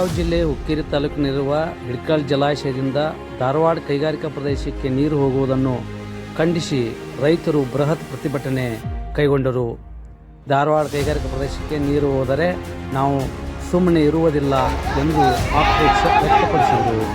ಬೆಳಗಾವಿ ಜಿಲ್ಲೆ ಹುಕ್ಕೇರಿ ತಾಲೂಕಿನಲ್ಲಿರುವ ಹಿಡ್ಕಲ್ ಜಲಾಶಯದಿಂದ ಧಾರವಾಡ ಕೈಗಾರಿಕಾ ಪ್ರದೇಶಕ್ಕೆ ನೀರು ಹೋಗುವುದನ್ನು ಖಂಡಿಸಿ ರೈತರು ಬೃಹತ್ ಪ್ರತಿಭಟನೆ ಕೈಗೊಂಡರು. ಧಾರವಾಡ ಕೈಗಾರಿಕಾ ಪ್ರದೇಶಕ್ಕೆ ನೀರು ಹೋದರೆ ನಾವು ಸುಮ್ಮನೆ ಇರುವುದಿಲ್ಲ ಎಂದು ಆಕ್ರೋಶ ವ್ಯಕ್ತಪಡಿಸಿದರು.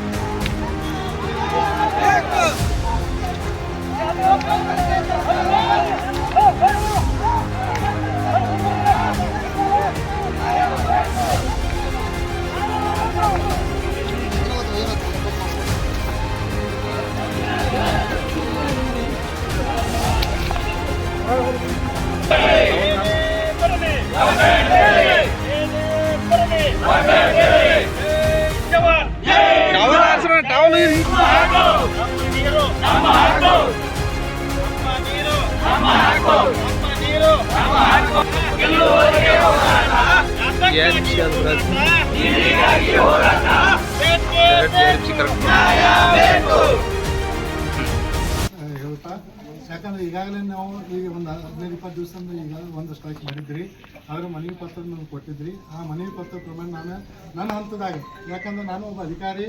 ಹೇಳ್ತಾ ಯಾಕಂದ್ರೆ ಈಗಾಗಲೇ ನಾವು ಈಗ ಒಂದು ಹದಿನೈದು, ಇಪ್ಪತ್ತು ದಿವಸದಿಂದ ಈಗ ಒಂದು ಸ್ಟ್ರೈಕ್ ಮಾಡಿದ್ರಿ. ಆದ್ರೆ ಮನವಿ ಪತ್ರ ನಮ್ಗೆ ಕೊಟ್ಟಿದ್ರಿ. ಆ ಮನವಿ ಪತ್ರ ಪ್ರಮಾಣ ನಾನು, ನನ್ನ ಹಂತದಾಗ. ಯಾಕಂದ್ರೆ ನಾನು ಒಬ್ಬ ಅಧಿಕಾರಿ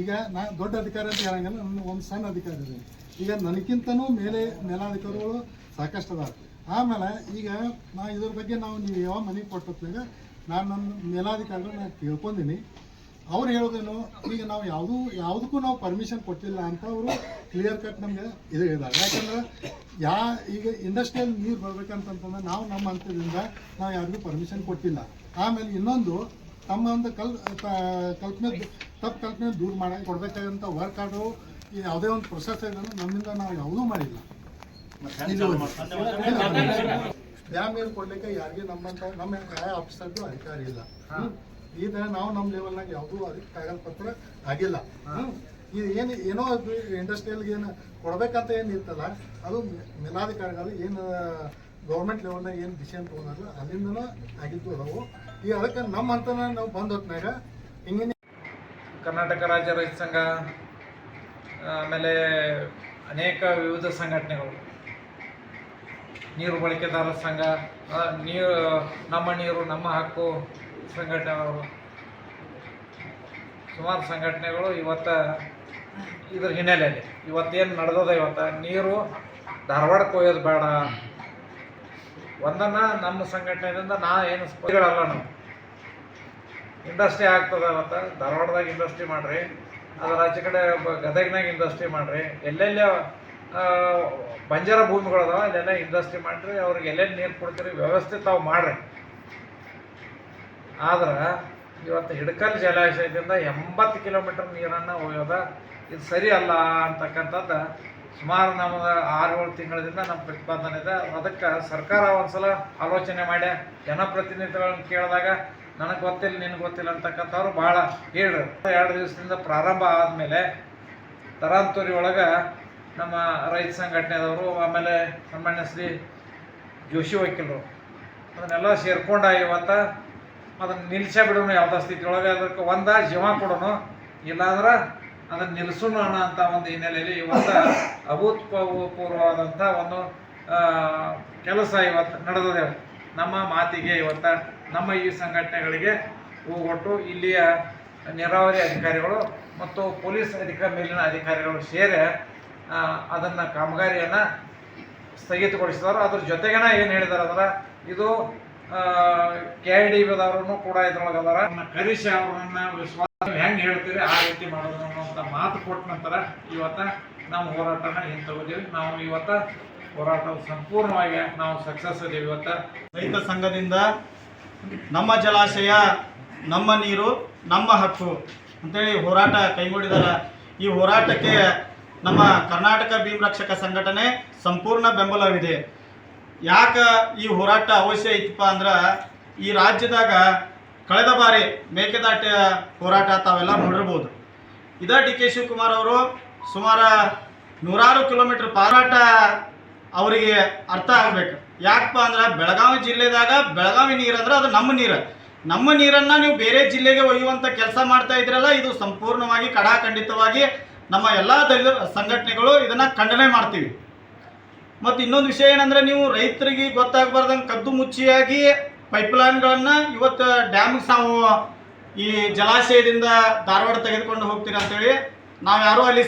ಈಗ ನಾ ದೊಡ್ಡ ಅಧಿಕಾರಿ ಅಂತ ಹೇಳಂಗಿಲ್ಲ, ನನ್ನ ಒಂದು ಸಣ್ಣ ಅಧಿಕಾರಿ ಇದೆ. ಈಗ ನನಗಿಂತನೂ ಮೇಲೆ ಮೇಲಾಧಿಕಾರಿಗಳು ಸಾಕಷ್ಟು ಅದಾವ ಆಮೇಲೆ ಈಗ ನಾ ಇದ್ರ ಬಗ್ಗೆ ನಾವು ನೀವು ಯಾವ ಮನೆಗೆ ಕೊಟ್ಟತ್ನಾಗ ನಾನು ನನ್ನ ಮೇಲಾಧಿಕಾರಿಗಳು ನಾನು ತಿಳ್ಕೊಂಡಿನಿ ಅವ್ರು ಹೇಳೋದೇನು, ಈಗ ನಾವು ಯಾವುದೂ, ಯಾವುದಕ್ಕೂ ನಾವು ಪರ್ಮಿಷನ್ ಕೊಟ್ಟಿಲ್ಲ ಅಂತ ಅವರು ಕ್ಲಿಯರ್ ಕಟ್ ನಮಗೆ ಇದು ಹೇಳಿದ್ದಾರೆ ಯಾಕಂದ್ರೆ ಯಾ, ಈಗ ಇಂಡಸ್ಟ್ರಿಯಲ್ ನೀರು ಬರ್ಬೇಕಂತಂತಂದ್ರೆ ನಾವು ನಮ್ಮ ಹಂತದಿಂದ ನಾವು ಯಾರಿಗೂ ಪರ್ಮಿಷನ್ ಕೊಟ್ಟಿಲ್ಲ. ಆಮೇಲೆ ಇನ್ನೊಂದು ತಮ್ಮ ಒಂದು ಕಲ್ ಕಲ್ಪನೆ ತಪ್ಪು ಕಲ್ಪನೆ ದೂರ ಮಾಡಕ್ಕೆ ಕೊಡಬೇಕಾದಂಥ ವರ್ಕ್ ಆರ್ಡ್ರು ಯಾವುದೇ ಒಂದು ಪ್ರೊಸೆಸ್ ಇದೆ ನಮ್ಮಿಂದ ನಾವು ಯಾವುದೂ ಮಾಡಿಲ್ಲ. ಡ್ಯಾಮ್ ನೀರು ಕೊಡ್ಲಿಕ್ಕೆ ಯಾರಿಗೆ ನಮ್ಮಂತ ನಮ್ಮ ಯಾವ ಆಫೀಸರ್ದು ಅಧಿಕಾರಿ ಇಲ್ಲ. ಈ ಈಗ ನಾವು ನಮ್ಮ ಲೆವೆಲ್ನಾಗ ಯಾವುದೂ ಅದಕ್ಕೆ ಕಾಗದ ಪತ್ರ ಆಗಿಲ್ಲ. ಇದು ಏನು ಏನೋ ಇಂಡಸ್ಟ್ರಿಯಲ್ಗೆ ಏನು ಕೊಡ್ಬೇಕಂತ ಏನು ಇರ್ತಲ್ಲ ಅದು ಮೇಲಾಧಿಕಾರಿಗಳು ಏನು ಗೌರ್ಮೆಂಟ್ ಲೆವೆಲ್ನಾಗ ಏನು ಡಿಸಿಷನ್ ತೊಗೊಂಡಲ್ಲ, ಅಲ್ಲಿಂದನೂ ಆಗಿದ್ದು ಅದಾವು. ಈಗ ಅದಕ್ಕೆ ನಮ್ಮ ಹಂತನ ನಾವು ಬಂದ ಹೊತ್ನಾಗ ಹಿಂಗಿನ ಕರ್ನಾಟಕ ರಾಜ್ಯ ರೈತ ಸಂಘ ಆಮೇಲೆ ಅನೇಕ ವಿವಿಧ ಸಂಘಟನೆಗಳು. ನೀರು ಬಳಕೆದಾರರ ಸಂಘ ನೀರು, ನಮ್ಮ ನೀರು, ನಮ್ಮ ಹಕ್ಕು ಸಂಘಟನೆಗಳು. ಸುಮಾರು ಸಂಘಟನೆಗಳು ಇವತ್ತು ಇದ್ರ ಹಿನ್ನೆಲೆಯಲ್ಲಿ. ಇವತ್ತೇನು ನಡೆದದ ಇವತ್ತು? ನೀರು ಧಾರವಾಡಕ್ಕೆ ಒಯ್ಯೋದು ಬೇಡ. ಒಂದನ್ನು ನಮ್ಮ ಸಂಘಟನೆಯಿಂದ ನಾ ಏನು ಸ್ಪರ್ಧಿಗಳಲ್ಲ ನಾವು. ಇಂಡಸ್ಟ್ರಿ ಆಗ್ತದ ಮತ್ತು ಧಾರವಾಡದಾಗ ಇಂಡಸ್ಟ್ರಿ ಮಾಡ್ರಿ, ಅದರ ಆಚೆ ಕಡೆ ಗದಗಿನಾಗ ಇಂಡಸ್ಟ್ರಿ ಮಾಡ್ರಿ, ಎಲ್ಲೆಲ್ಲಿ ಬಂಜಾರ ಭೂಮಿಗಳದಾವ ಅಲ್ಲೆಲ್ಲ ಇಂಡಸ್ಟ್ರಿ ಮಾಡ್ರಿ, ಅವ್ರಿಗೆ ಎಲ್ಲೆಲ್ಲಿ ನೀರು ಕೊಡ್ತೀರಿ, ವ್ಯವಸ್ಥೆ ತಾವು ಮಾಡ್ರಿ. ಆದ್ರೆ ಇವತ್ತು ಹಿಡ್ಕಲ್ ಜಲಾಶಯದಿಂದ ಎಂಬತ್ತು ಕಿಲೋಮೀಟರ್ ನೀರನ್ನು ಒಯ್ಯೋದ, ಇದು ಸರಿ ಅಲ್ಲ ಅಂತಕ್ಕಂಥದ್ದು ಸುಮಾರು ನಮ್ಮ ಆರು ಏಳು ತಿಂಗಳಿಂದ ನಮ್ಮ ಪ್ರತಿಪಾದನೆ ಇದೆ. ಅದಕ್ಕೆ ಸರ್ಕಾರ ಒಂದ್ಸಲ ಆಲೋಚನೆ ಮಾಡಿ ಜನಪ್ರತಿನಿಧಿಗಳನ್ನ ಕೇಳಿದಾಗ ನನಗೆ ಗೊತ್ತಿಲ್ಲ, ನಿನಗೆ ಗೊತ್ತಿಲ್ಲ ಅಂತಕ್ಕಂಥವ್ರು ಭಾಳ ಹೇಳ್ರು. ಎರಡು ದಿವಸದಿಂದ ಪ್ರಾರಂಭ ಆದಮೇಲೆ ತರಾಂತೂರಿ ಒಳಗೆ ನಮ್ಮ ರೈತ ಸಂಘಟನೆದವರು, ಆಮೇಲೆ ಸನ್ಮಾನ್ಯ ಶ್ರೀ ಜೋಶಿ ವಕೀಲರು ಅದನ್ನೆಲ್ಲ ಸೇರ್ಕೊಂಡು ಇವತ್ತು ಅದನ್ನು ನಿಲ್ಸೇ ಬಿಡೋಣ ಯಾವುದೋ ಸ್ಥಿತಿ ಒಳಗೆ ಅದಕ್ಕೆ ಒಂದ ಜೀವ ಕೊಡೋಣ, ಇಲ್ಲಾಂದ್ರೆ ಅದನ್ನು ನಿಲ್ಲಿಸೋಣ ಅಂತ ಒಂದು ಹಿನ್ನೆಲೆಯಲ್ಲಿ ಇವತ್ತು ಅಭೂತಪೂರ್ವವಾದಂಥ ಒಂದು ಕೆಲಸ ಇವತ್ತು ನಡೆದಿದೆ. ನಮ್ಮ ಮಾತಿಗೆ ಇವತ್ತು ನಮ್ಮ ಈ ಸಂಘಟನೆಗಳಿಗೆ ಹೋಗೊಟ್ಟು ಇಲ್ಲಿಯ ನೀರಾವರಿ ಅಧಿಕಾರಿಗಳು ಮತ್ತು ಪೊಲೀಸ್ ಅಧಿಕ, ಮೇಲಿನ ಅಧಿಕಾರಿಗಳು ಸೇರಿ ಅದನ್ನು ಕಾಮಗಾರಿಯನ್ನು ಸ್ಥಗಿತಗೊಳಿಸಿದಾರೆ. ಅದ್ರ ಜೊತೆಗೇನ ಏನು ಹೇಳಿದಾರೆ ಅಂದ್ರೆ, ಇದು ಕೆ ಐ ಡಿ ಬಿದವರು ಕೂಡ ಇದ್ರೊಳಗದಾರ ಕರಿಸಿ ಅವ್ರನ್ನ ವಿಶ್ವಾಸ ಹೆಂಗೆ ಹೇಳ್ತೀರಿ? ಆ ರೀತಿ ಮಾಡೋದು ಅನ್ನೋಂತ ಮಾತು ಕೊಟ್ಟ ನಂತರ ಇವತ್ತ ನಮ್ಮ ಹೋರಾಟನ ಹಿಂತಗೋದೀವಿ ನಾವು ಇವತ್ತ ಹೋರಾಟ ಸಂಪೂರ್ಣವಾಗಿ ನಾವು ಸಕ್ಸಸ್ ಇದೀವಿ ಇವತ್ತ. ರೈತ ಸಂಘದಿಂದ ನಮ್ಮ ಜಲಾಶಯ, ನಮ್ಮ ನೀರು, ನಮ್ಮ ಹಕ್ಕು ಅಂತೇಳಿ ಹೋರಾಟ ಕೈಗೊಂಡಿದಾರ. ಈ ಹೋರಾಟಕ್ಕೆ ನಮ್ಮ ಕರ್ನಾಟಕ ಭೀಮ್ ರಕ್ಷಕ ಸಂಘಟನೆ ಸಂಪೂರ್ಣ ಬೆಂಬಲವಿದೆ. ಯಾಕೆ ಈ ಹೋರಾಟ ಅವಶ್ಯ ಇತ್ತಪ್ಪ ಅಂದ್ರೆ ಈ ರಾಜ್ಯದಾಗ ಕಳೆದ ಬಾರಿ ಮೇಕೆದಾಟ ಹೋರಾಟ ತಾವೆಲ್ಲ ನೋಡಿರ್ಬೋದು. ಇದ ಡಿ ಕೆ ಶಿವಕುಮಾರ್ ಅವರು ಸುಮಾರು ನೂರಾರು ಕಿಲೋಮೀಟರ್ ಪಾರಾಟ ಅವರಿಗೆ ಅರ್ಥ ಆಗ್ಬೇಕು. ಯಾಕಪ್ಪ ಅಂದ್ರೆ ಬೆಳಗಾವಿ ಜಿಲ್ಲೆದಾಗ ಬೆಳಗಾವಿ ನೀರು ಅಂದ್ರೆ ಅದು ನಮ್ಮ ನೀರು. ನಮ್ಮ ನೀರನ್ನ ನೀವು ಬೇರೆ ಜಿಲ್ಲೆಗೆ ಒಯ್ಯುವಂತ ಕೆಲಸ ಮಾಡ್ತಾ ಇದ್ರಲ್ಲ, ಇದು ಸಂಪೂರ್ಣವಾಗಿ ಕಡಾಖಂಡಿತವಾಗಿ ನಮ್ಮ ಎಲ್ಲ ದಲಿತ ಸಂಘಟನೆಗಳು ಇದನ್ನ ಖಂಡನೆ ಮಾಡ್ತೀವಿ. ಮತ್ತು ಇನ್ನೊಂದು ವಿಷಯ ಏನಂದ್ರೆ ನೀವು ರೈತರಿಗೆ ಗೊತ್ತಾಗಬಾರ್ದಂಗೆ ಕದ್ದು ಮುಚ್ಚಿಯಾಗಿ ಪೈಪ್ಲೈನ್ಗಳನ್ನು ಇವತ್ತು ಡ್ಯಾಮ್ ನಾವು ಈ ಜಲಾಶಯದಿಂದ ಧಾರವಾಡ ತೆಗೆದುಕೊಂಡು ಹೋಗ್ತೀರಾ ಅಂತೇಳಿ ನಾವು ಯಾರೂ ಅಲ್ಲಿ